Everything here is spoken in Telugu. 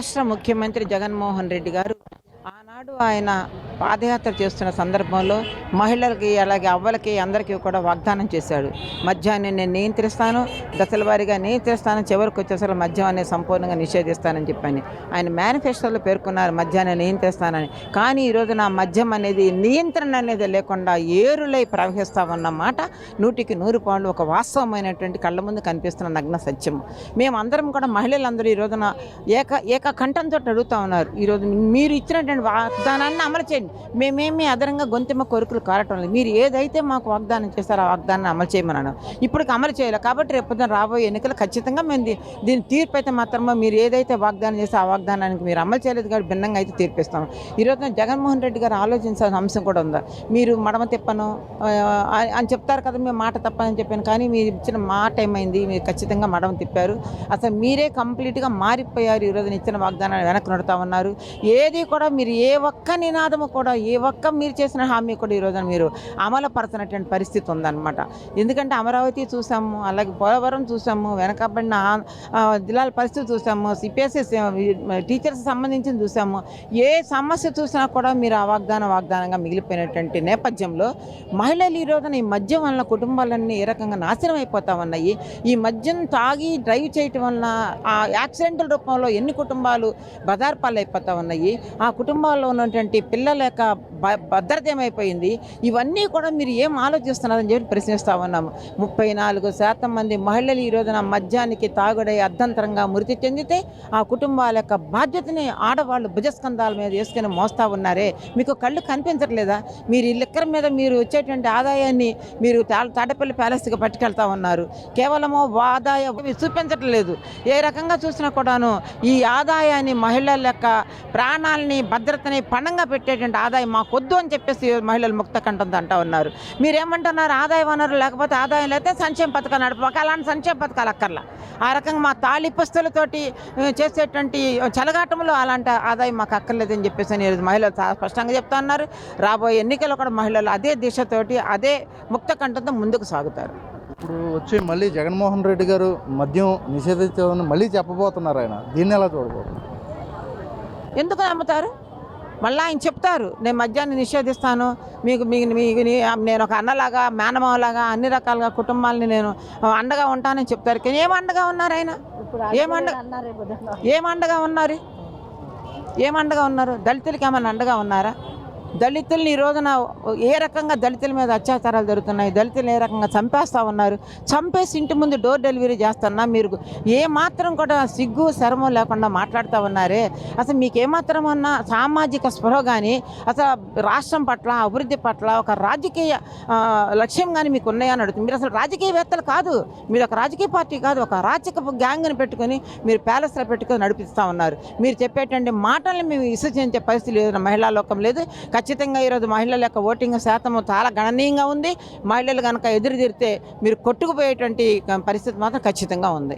రాష్ట్ర ముఖ్యమంత్రి జగన్మోహన్ రెడ్డి గారు ఆనాడు ఆయన పాదయాత్ర చేస్తున్న సందర్భంలో మహిళలకి అలాగే అవ్వలకి అందరికీ కూడా వాగ్దానం చేశాడు. మద్యాన్ని నేను నియంత్రిస్తాను దశల వారీగా నియంత్రిస్తాను చివరికి వచ్చేసరికి మద్యం అనేది సంపూర్ణంగా నిషేధిస్తానని చెప్పాను. ఆయన మేనిఫెస్టోలో పేర్కొన్నారు మద్యాన్ని నియంత్రిస్తానని. కానీ ఈరోజు నా మద్యం అనేది నియంత్రణ అనేది లేకుండా ఏరులై ప్రవహిస్తా ఉన్నమాట నూటికి నూరు పాళ్ళు ఒక వాస్తవమైనటువంటి కళ్ళ ముందు కనిపిస్తున్న నగ్న సత్యం. మేమందరం కూడా మహిళలందరూ ఈ రోజున ఏక ఏక కంఠంతో అడుగుతా ఉన్నారు. ఈరోజు మీరు ఇచ్చినటువంటి వాగ్దానాన్ని అమలు చేయండి. మేమేమి అదనంగా గొంతెమ్మ కోరికలు కారటం లేదు. మీరు ఏదైతే మాకు వాగ్దానం చేస్తారో ఆ వాగ్దానాన్ని అమలు చేయమన్నాను. ఇప్పటికి అమలు చేయలేదు కాబట్టి రేపొద్దున రాబోయే ఎన్నికలు ఖచ్చితంగా మేము దీ- దీని తీర్పు అయితే మాత్రమే మీరు ఏదైతే వాగ్దానం చేస్తే ఆ వాగ్దానానికి మీరు అమలు చేయలేదు కాబట్టి భిన్నంగా అయితే తీర్పిస్తాం ఈ రోజున జగన్మోహన్ రెడ్డి గారు ఆలోచించాల్సిన అంశం కూడా ఉందా? మీరు మడమ తిప్పను అని చెప్తారు కదా మేము మాట తప్పని చెప్పాను. కానీ మీరు ఇచ్చిన మాట ఏమైంది? మీరు ఖచ్చితంగా మడమ తిప్పారు. అసలు మీరే కంప్లీట్గా మారిపోయారు. ఈరోజు ఇచ్చిన వాగ్దానాన్ని వెనక్కి నడుతా ఉన్నారు. ఏది కూడా మీరు ఏ ఒక్క నినాదము కూడా ఏ ఒక్క మీరు చేసిన హామీ కూడా ఈ రోజున మీరు అమలుపరచినటువంటి పరిస్థితి ఉందన్నమాట. ఎందుకంటే అమరావతి చూసాము అలాగే పోలవరం చూసాము వెనకబడిన జిల్లాల పరిస్థితి చూసాము సిపిఎస్సి టీచర్స్ సంబంధించిన చూసాము. ఏ సమస్య చూసినా కూడా మీరు ఆ వాగ్దానం వాగ్దానంగా మిగిలిపోయినటువంటి నేపథ్యంలో మహిళలు ఈ రోజున ఈ మద్యం వలన కుటుంబాలన్నీ ఏ రకంగా నాశనం అయిపోతా ఉన్నాయి? ఈ మద్యం తాగి డ్రైవ్ చేయటం వలన ఆ యాక్సిడెంటల్ రూపంలో ఎన్ని కుటుంబాలు బదార్పాలు అయిపోతా ఉన్నాయి? ఆ కుటుంబాల్లో ఉన్నటువంటి పిల్లల యొక్క భ- భద్రత ఏమైపోయింది ఇవన్నీ కూడా మీరు ఏం ఆలోచిస్తున్నారని చెప్పి ప్రశ్నిస్తా ఉన్నాము. ముప్పై నాలుగు శాతం మంది మహిళలు ఈ రోజున మద్యానికి తాగుడై అర్ధంతరంగా మృతి చెందితే ఆ కుటుంబాల యొక్క బాధ్యతని ఆడవాళ్ళు భుజస్కంధాల మీద వేసుకొని మోస్తా ఉన్నారే. మీకు కళ్ళు కనిపించట్లేదా? మీరు ఈ లిక్కర్ మీద మీరు వచ్చేటువంటి ఆదాయాన్ని మీరు తా- ప్యాలెస్కి పట్టుకెళ్తా ఉన్నారు. కేవలము ఆదాయం చూపించట్లేదు. ఏ రకంగా చూసినా కూడాను ఈ ఆదాయాన్ని మహిళల యొక్క ప్రాణాలని భద్రతని పణంగా పెట్టేటువంటి ఆదాయం మాకొద్దు అని చెప్పేసి మహిళలు ముక్త కంఠంతో అంటా ఉన్నారు. మీరేమంటున్నారు? ఆదాయ వనరు లేకపోతే ఆదాయం లేకపోతే సంక్షేమ పథకాలు నడపక అలాంటి సంక్షేమ పథకాలు అక్కర్లా. ఆ రకంగా మా తాళిపస్తులతోటి చేసేటువంటి చలగాటంలో అలాంటి ఆదాయం మాకు అక్కర్లేదని చెప్పేసి అని ఈరోజు మహిళలు చాలా స్పష్టంగా చెప్తా ఉన్నారు. రాబోయే ఎన్నికల్లో కూడా మహిళలు అదే దిశతోటి అదే ముక్త కంఠంతో ముందుకు సాగుతారు. ఇప్పుడు వచ్చి మళ్ళీ జగన్మోహన్ రెడ్డి గారు మద్యం నిషేధించామని మళ్ళీ చెప్పబోతున్నారు ఆయన. దీన్ని ఎలా చూడబోతున్నారు? ఎందుకు నమ్ముతారు? మళ్ళీ ఆయన చెప్తారు నేను మద్యాన్ని నిషేధిస్తాను. మీకు మీకు నేను ఒక అన్నలాగా మేనమావలాగా అన్ని రకాలుగా కుటుంబాలని నేను అండగా ఉంటానని చెప్తారు. కానీ ఏం అండగా ఉన్నారు ఆయన? ఏం అండ ఏం అండగా ఉన్నారు? ఏం అండగా ఉన్నారు? దళితులకి ఏమైనా అండగా ఉన్నారా? దళితుల్ని ఈ రోజున ఏ రకంగా దళితుల మీద అత్యాచారాలు జరుగుతున్నాయి? దళితులు ఏ రకంగా చంపేస్తా ఉన్నారు? చంపేసి ఇంటి ముందు డోర్ డెలివరీ చేస్తున్నా మీరు ఏ మాత్రం కూడా సిగ్గు శరమం లేకుండా మాట్లాడుతూ ఉన్నారే? అసలు మీకు ఏమాత్రం అన్నా సామాజిక స్పృహ కానీ అసలు రాష్ట్రం పట్ల అభివృద్ధి పట్ల ఒక రాజకీయ లక్ష్యం కానీ మీకు ఉన్నాయని అడుగుతుంది. మీరు అసలు రాజకీయవేత్తలు కాదు. మీరు ఒక రాజకీయ పార్టీ కాదు. ఒక రాజకీయ గ్యాంగ్ని పెట్టుకొని మీరు ప్యాలెస్లో పెట్టుకొని నడిపిస్తూ ఉన్నారు. మీరు చెప్పేటువంటి మాటల్ని మేము విశ్వసించే పరిస్థితి లేదు. మహిళా లోకం లేదు. ఖచ్చితంగా ఈరోజు మహిళల యొక్క ఓటింగ్ శాతం చాలా గణనీయంగా ఉంది. మహిళలు కనుక ఎదురు తిరితే మీరు కొట్టుకుపోయేటువంటి పరిస్థితి మాత్రం ఖచ్చితంగా ఉంది.